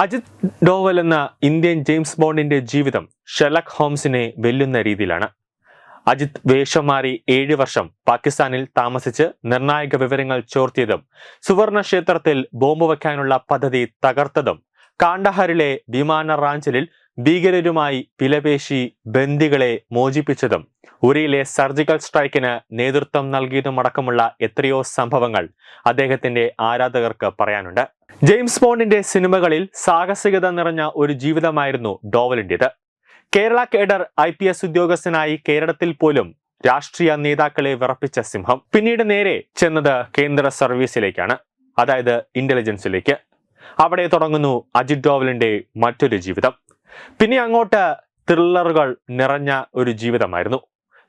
അജിത് ഡോവൽ എന്ന Indian James ബോണ്ടിന്റെ ജീവിതം ഷെലക് ഹോംസിനെ വെല്ലുന്ന രീതിയിലാണ്. അജിത് വേഷം മാറി ഏഴ് വർഷം പാകിസ്ഥാനിൽ താമസിച്ച് നിർണായക വിവരങ്ങൾ ചോർത്തിയതും സുവർണ ക്ഷേത്രത്തിൽ ബോംബ് വയ്ക്കാനുള്ള പദ്ധതി തകർത്തതും കാണ്ടഹാറിലെ വിമാന റാഞ്ചലിൽ ഭീകരരുമായി വിലപേശി ബന്ദികളെ മോചിപ്പിച്ചതും ഉരിയിലെ സർജിക്കൽ സ്ട്രൈക്കിന് നേതൃത്വം നൽകിയതുമടക്കമുള്ള എത്രയോ സംഭവങ്ങൾ അദ്ദേഹത്തിന്റെ ആരാധകർക്ക് പറയാനുണ്ട്. ജെയിംസ് ബോണ്ടിന്റെ സിനിമകളിൽ സാഹസികത നിറഞ്ഞ ഒരു ജീവിതമായിരുന്നു ഡോവലിന്റേത്. Kerala cadre I P S ഉദ്യോഗസ്ഥനായി കേരളത്തിൽ പോലും രാഷ്ട്രീയ നേതാക്കളെ വിറപ്പിച്ച സിംഹം പിന്നീട് നേരെ ചെന്നത് കേന്ദ്ര സർവീസിലേക്കാണ് അതായത് ഇന്റലിജൻസിലേക്ക്. അവിടെ തുടങ്ങുന്നു അജിത് ഡോവലിന്റെ മറ്റൊരു ജീവിതം. പിന്നെ അങ്ങോട്ട് ത്രില്ലറുകൾ നിറഞ്ഞ ഒരു ജീവിതമായിരുന്നു.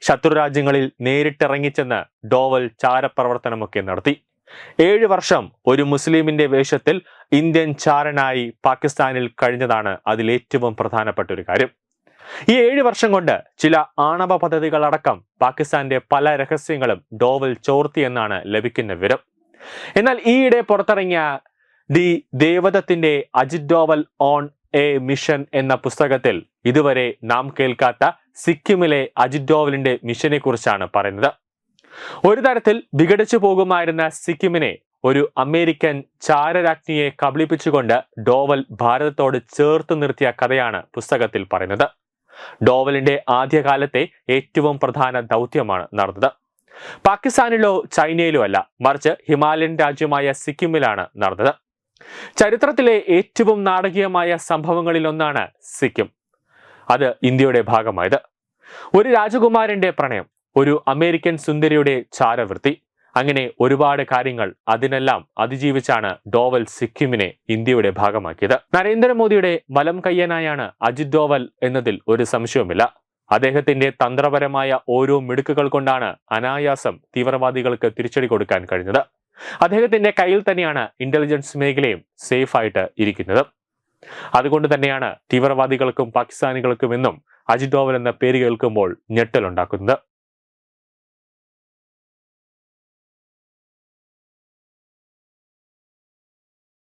ശത്രുരാജ്യങ്ങളിൽ നേരിട്ടിറങ്ങിച്ചെന്ന് ഡോവൽ ചാരപ്രവർത്തനമൊക്കെ നടത്തി. ഏഴ് വർഷം ഒരു മുസ്ലിമിന്റെ വേഷത്തിൽ ഇന്ത്യൻ ചാരനായി പാകിസ്ഥാനിൽ കഴിഞ്ഞതാണ് അതിൽ ഏറ്റവും പ്രധാനപ്പെട്ട ഒരു കാര്യം. ഈ ഏഴ് വർഷം കൊണ്ട് ചില ആണവ പദ്ധതികളടക്കം പാകിസ്ഥാന്റെ പല രഹസ്യങ്ങളും ഡോവൽ ചോർത്തി എന്നാണ് ലഭിക്കുന്ന വിവരം. എന്നാൽ ഈയിടെ പുറത്തിറങ്ങിയ the ദേവതത്തിന്റെ Ajit Doval on a mission എന്ന പുസ്തകത്തിൽ ഇതുവരെ നാം കേൾക്കാത്ത സിക്കിമിലെ അജിത് ഡോവലിന്റെ മിഷനെ കുറിച്ചാണ് പറയുന്നത്. ഒരു തരത്തിൽ വിഘടിച്ചു പോകുമായിരുന്ന സിക്കിമിനെ ഒരു അമേരിക്കൻ ചാരരാജ്ഞിയെ കബളിപ്പിച്ചുകൊണ്ട് ഡോവൽ ഭാരതത്തോട് ചേർത്ത് നിർത്തിയ കഥയാണ് പുസ്തകത്തിൽ പറയുന്നത്. ഡോവലിന്റെ ആദ്യകാലത്തെ ഏറ്റവും പ്രധാന ദൗത്യമാണ് നടന്നത്. പാകിസ്ഥാനിലോ ചൈനയിലോ അല്ല മറിച്ച് ഹിമാലയൻ രാജ്യമായ സിക്കിമിലാണ് നടന്നത്. ചരിത്രത്തിലെ ഏറ്റവും നാടകീയമായ സംഭവങ്ങളിലൊന്നാണ് സിക്കിം. അത് ഇന്ത്യയുടെ ഭാഗമായത്. ഒരു രാജകുമാരന്റെ പ്രണയം ഒരു അമേരിക്കൻ സുന്ദരിയുടെ ചാരവൃത്തി. അങ്ങനെ ഒരുപാട് കാര്യങ്ങൾ അതിനെല്ലാം അതിജീവിച്ചാണ് ഡോവൽ സിക്കിമിനെ ഇന്ത്യയുടെ ഭാഗമാക്കിയത്. നരേന്ദ്രമോദിയുടെ വലം കയ്യനായാണ് അജിത് ഡോവൽ എന്നതിൽ ഒരു സംശയവുമില്ല. അദ്ദേഹത്തിന്റെ തന്ത്രപരമായ ഓരോ മിടുക്കുകൾ കൊണ്ടാണ് അനായാസം തീവ്രവാദികൾക്ക് തിരിച്ചടി കൊടുക്കാൻ കഴിഞ്ഞത്. അദ്ദേഹത്തിന്റെ കയ്യിൽ തന്നെയാണ് ഇന്റലിജൻസ് മേഖലയും സേഫ് ആയിട്ട് ഇരിക്കുന്നത്. അതുകൊണ്ട് തന്നെയാണ് തീവ്രവാദികൾക്കും പാകിസ്ഥാനികൾക്കും എന്നും അജിത് ഡോവൽ എന്ന പേര് കേൾക്കുമ്പോൾ ഞെട്ടലുണ്ടാക്കുന്നത്.